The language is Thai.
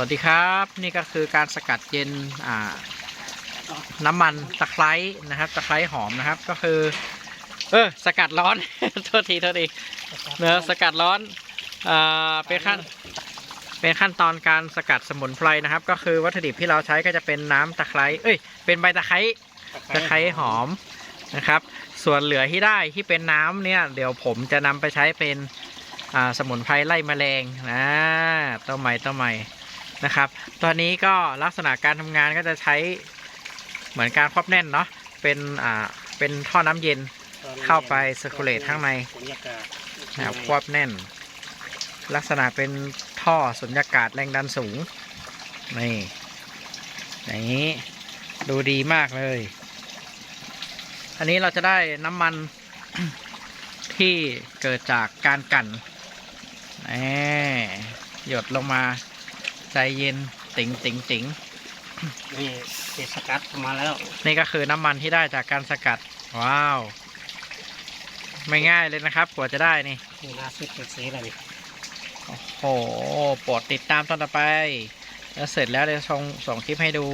วัสดีครับนี่ก็คือการสกัดเย็นอ่าน้ำมันตะไคร้นะครับ ตะไคร้หอมนะครับก็คือ เออสกัดร้อน โทษทีโทษทีเนื้อะสกัดร้อนอ่าเป็นขั้นเป็นขั้นตอนการสกัดสมุนไพรนะครับ ก็คือวัตถุดิบที่เราใช้ก็จะเป็นน้ำตะไคร้เอ้ยเป็นใบตะไคร้ตะไคร้หอมนะครับ ส่วนเหลือที่ได้ที่เป็นน้ำเนี่ยเดี๋ยวผมจะนำไปใช้เป็นอ่าสมุนไพรไล่แมลงนะตัวใหม่ตัวใหม่ นะครับตอนนี้ก็ลักษณะการทำงานก็จะใช้เหมือนการครอบแน่นเนาะ เป็นอ่า เป็นท่อน้ำเย็นเข้าไป circulate ข้างในสุญญากาศนะครับควบแน่น ลักษณะเป็นท่อสุญญากาศแรงดันสูง นี่อย่างนี้ดูดีมากเลย อันนี้เราจะได้น้ำมันที่เกิดจากการกั่นแหมหยดลงมา ใจเย็นติ๋งติ๋งติ๋งนี่เศษสกัดมาแล้ว นี่ก็คือน้ำมันที่ได้จากการสกัด ว้าว ไม่ง่ายเลยนะครับ กว่าจะได้นี่นี่น่าซื้เปิดซื้อเลยโอ้โหโปรดติดตามตอนต่อไป แล้วเสร็จแล้วเดี๋ยวส่งส่งคลิปให้ดู